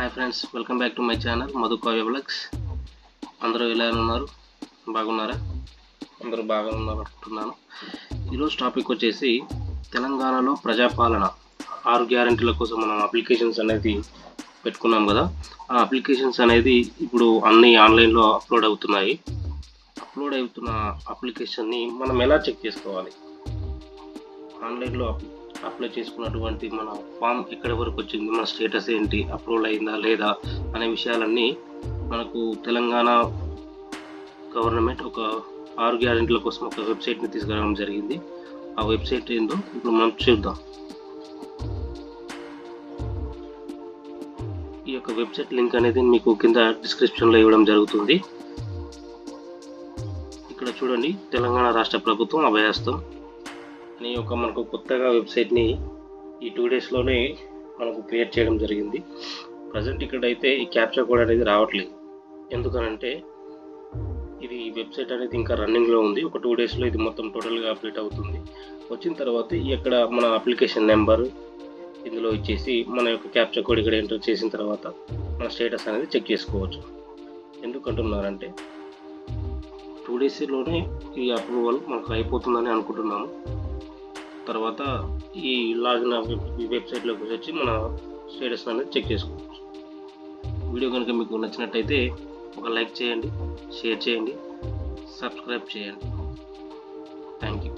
Hi friends welcome back to my channel Madhu Kavya blogs అందరూ ఎలా ఉన్నారు? బాగున్నారా? అందరూ బాగా ఉన్నారు అనుకుంటున్నాను ఈరోజు టాపిక్ వచ్చేసి తెలంగాణలో ప్రజాపాలన ఆరు గ్యారంటీల కోసం మనం అప్లికేషన్స్ అనేది పెట్టుకున్నాం కదా. ఆ అప్లికేషన్స్ అనేది ఇప్పుడు అన్ని ఆన్లైన్లో అప్లోడ్ అవుతున్నాయి. అప్లోడ్ అవుతున్న అప్లికేషన్ని మనం ఎలా చెక్ చేసుకోవాలి? ఆన్లైన్లో అప్లై చేసుకున్నటువంటి మన ఫామ్ ఎక్కడి వరకు వచ్చింది మన స్టేటస్ ఏంటి అప్రూవల్ అయిందా లేదా అనే విషయాలన్నీ మనకు తెలంగాణ గవర్నమెంట్ ఒక ఆరు గ్యారెంటీల కోసం ఒక వెబ్సైట్ని తీసుకురావడం జరిగింది. ఆ వెబ్సైట్ ఏందో ఇప్పుడు మనం చూద్దాం. ఈ యొక్క వెబ్సైట్ లింక్ అనేది మీకు కింద డిస్క్రిప్షన్లో ఇవ్వడం జరుగుతుంది. ఇక్కడ చూడండి తెలంగాణ రాష్ట్ర ప్రభుత్వం అభయహస్తం వెబ్సైట్ని ఒక మనకు కొత్తగా వెబ్సైట్ని ఈ టూ డేస్లోనే మనకు క్రియేట్ చేయడం జరిగింది. ప్రజెంట్ ఇక్కడైతే ఈ క్యాప్చర్ కోడ్ అనేది రావట్లేదు. ఎందుకనంటే ఇది వెబ్సైట్ అనేది ఇంకా రన్నింగ్లో ఉంది. ఒక టూ డేస్లో ఇది మొత్తం టోటల్గా అప్డేట్ అవుతుంది. వచ్చిన తర్వాత ఈ మన అప్లికేషన్ నెంబర్ ఇందులో ఇచ్చేసి మన యొక్క క్యాప్చర్ కోడ్ ఇక్కడ ఎంటర్ చేసిన తర్వాత మన స్టేటస్ అనేది చెక్ చేసుకోవచ్చు. ఎందుకంటున్నారంటే టూ డేస్లోనే ఈ అప్రూవల్ మనకు అయిపోతుందని అనుకుంటున్నాము. తర్వాత ఈ లాగిన్ ఈ వెబ్సైట్లోకి వచ్చి మన స్టేటస్ అనేది చెక్ చేసుకోవచ్చు. వీడియో కనుక మీకు నచ్చినట్టయితే ఒక లైక్ చేయండి షేర్ చేయండి సబ్స్క్రైబ్ చేయండి. Thank you